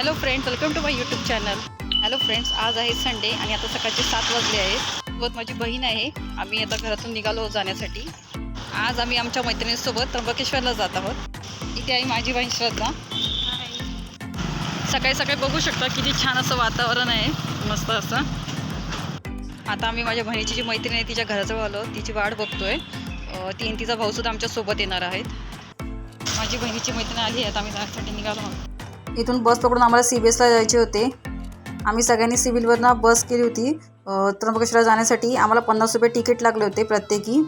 Hello friends welcome to my YouTube channel hello friends आज आहे Sunday आणि आता सकाळचे सात वाजले आहेत. सोबत माझी बहीण आहे. आम्ही आता घरातून निघालो आहोत जाण्यासाठी. आज आम्ही आमच्या मैत्रिणींसोबत त्र्यंबकेश्वरला जात आहोत. इथे आहे माझी बहीण श्रद्धा. सकाळी सकाळी बघू शकता किती छान असं वातावरण आहे. मस्त असं. आता आम्ही माझ्या बहिणीची जी मैत्रीण आहे तिच्या घराजवळ आलो. तिची वाट बघतोय. ती आणि तिचा भाऊसुद्धा आमच्यासोबत येणार आहेत. माझी बहिणीची मैत्रीण आली आहे आता आम्ही जाण्यासाठी निघालो. आहोत इथून बस पकडून आम्हाला सी बी एसला जायचे होते. आम्ही सगळ्यांनी सिव्हिलवरनं बस केली होती त्र्यंबकेश्वरला जाण्यासाठी. आम्हाला पन्नास रुपये तिकीट लागले होते प्रत्येकी.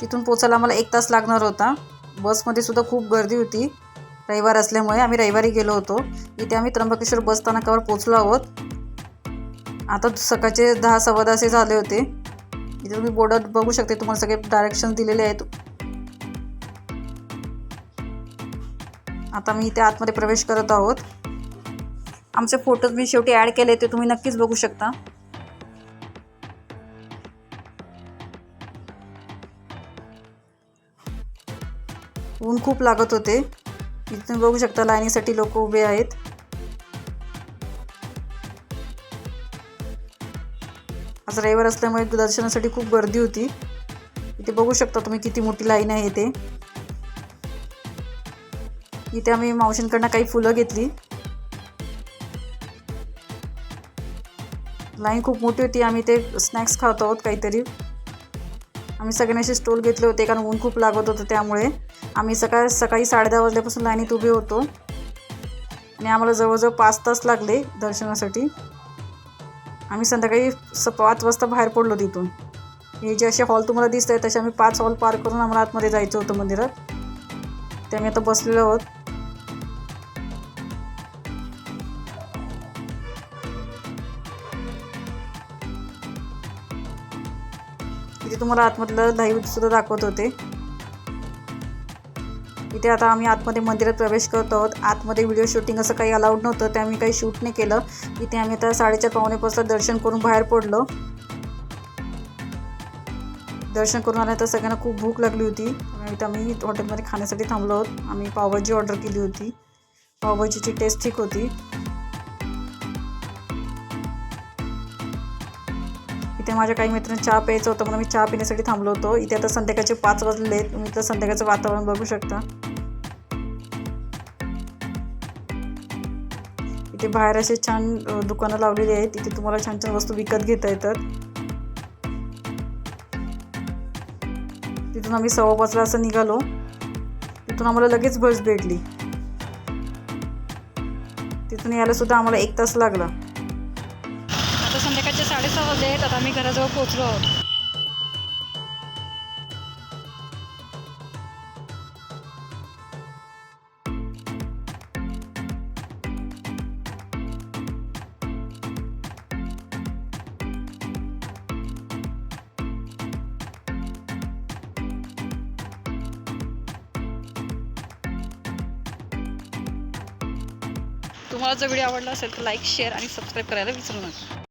तिथून पोचायला आम्हाला एक तास लागणार होता. बसमध्ये सुद्धा खूप गर्दी होती. रविवार असल्यामुळे आम्ही रविवारी गेलो होतो. इथे आम्ही त्र्यंबकेश्वर बस स्थानकावर पोचलो आहोत. आता सकाळचे दहा सव्वा दहा असे झाले होते. इथे तुम्ही बोर्डात बघू शकते तुम्हाला सगळे डायरेक्शन दिलेले आहेत. आता मी इथे आतमध्ये प्रवेश करत आहोत. आमचे फोटोज मी शेवटी ॲड केले ते तुम्ही नक्कीच बघू शकता. ऊन खूप लागत होते. तुम्ही बघू शकता लाईनीसाठी लोक उभे आहेत. आज रविवार असल्यामुळे दर्शनासाठी खूप गर्दी होती. इथे बघू शकता तुम्ही किती मोठी लाईन आहे इथे. इथे आम्ही मावशींकडनं काही फुलं घेतली. लाईन खूप मोठी होती आम्ही ते स्नॅक्स खात आहोत काहीतरी. आम्ही सगळ्यांचे असे स्टॉल घेतले होते कारण ऊन खूप लागत होतं त्यामुळे. आम्ही सकाळ सकाळी साडेदहा वाजल्यापासून लाईनीत उभे होतो. आणि आम्हाला जवळजवळ पाच तास लागले दर्शनासाठी. आम्ही संध्याकाळी स पाच वाजता बाहेर पडलो तिथून. हे जे असे हॉल तुम्हाला दिसत आहेत तसे आम्ही पाच हॉल पार करून आम्हाला आतमध्ये जायचं होतं मंदिरात. ते आम्ही आता बसलेलो आहोत. इथे तुम्हाला आतमधलं दहीसुद्धा दाखवत होते. इथे आता आम्ही आतमध्ये मंदिरात प्रवेश करत आहोत. आतमध्ये व्हिडिओ शूटिंग असं काही अलाउड नव्हतं ते आम्ही काही शूट नाही केलं. इथे आम्ही आता साडेचार पावणे पाचला दर्शन करून बाहेर पडलो. दर्शन करून आल्यानंतर सगळ्यांना खूप भूक लागली होती. आणि इथं आम्ही हॉटेलमध्ये खाण्यासाठी थांबलो आहोत. आम्ही पावभाजी ऑर्डर केली होती. पावभाजीची टेस्ट ठीक होती. इथे माझ्या काही मित्रांनी चहा प्यायचं होतं म्हणून मी चहा पिण्यासाठी थांबलो होतो. इथे आता संध्याकाळचे पाच वाजले आहेत. तुम्ही तर संध्याकाळचं वातावरण बघू शकता. इथे बाहेर असे छान दुकानं लावलेली आहेत. इथे तुम्हाला छान छान वस्तू विकत घेता येतात. तिथून आम्ही सव्वा पाचला असं निघालो. तिथून आम्हाला लगेच बस भेटली. तिथून यायला सुद्धा आम्हाला एक तास लागला. आता संध्याकाळचे साडेसहा वाजले आहेत आता आम्ही घराजवळ पोहोचलो आहोत. तुम्हाला जर व्हिडिओ आवडला असेल तर लाईक शेअर आणि सबस्क्राईब करायला विसरू नका.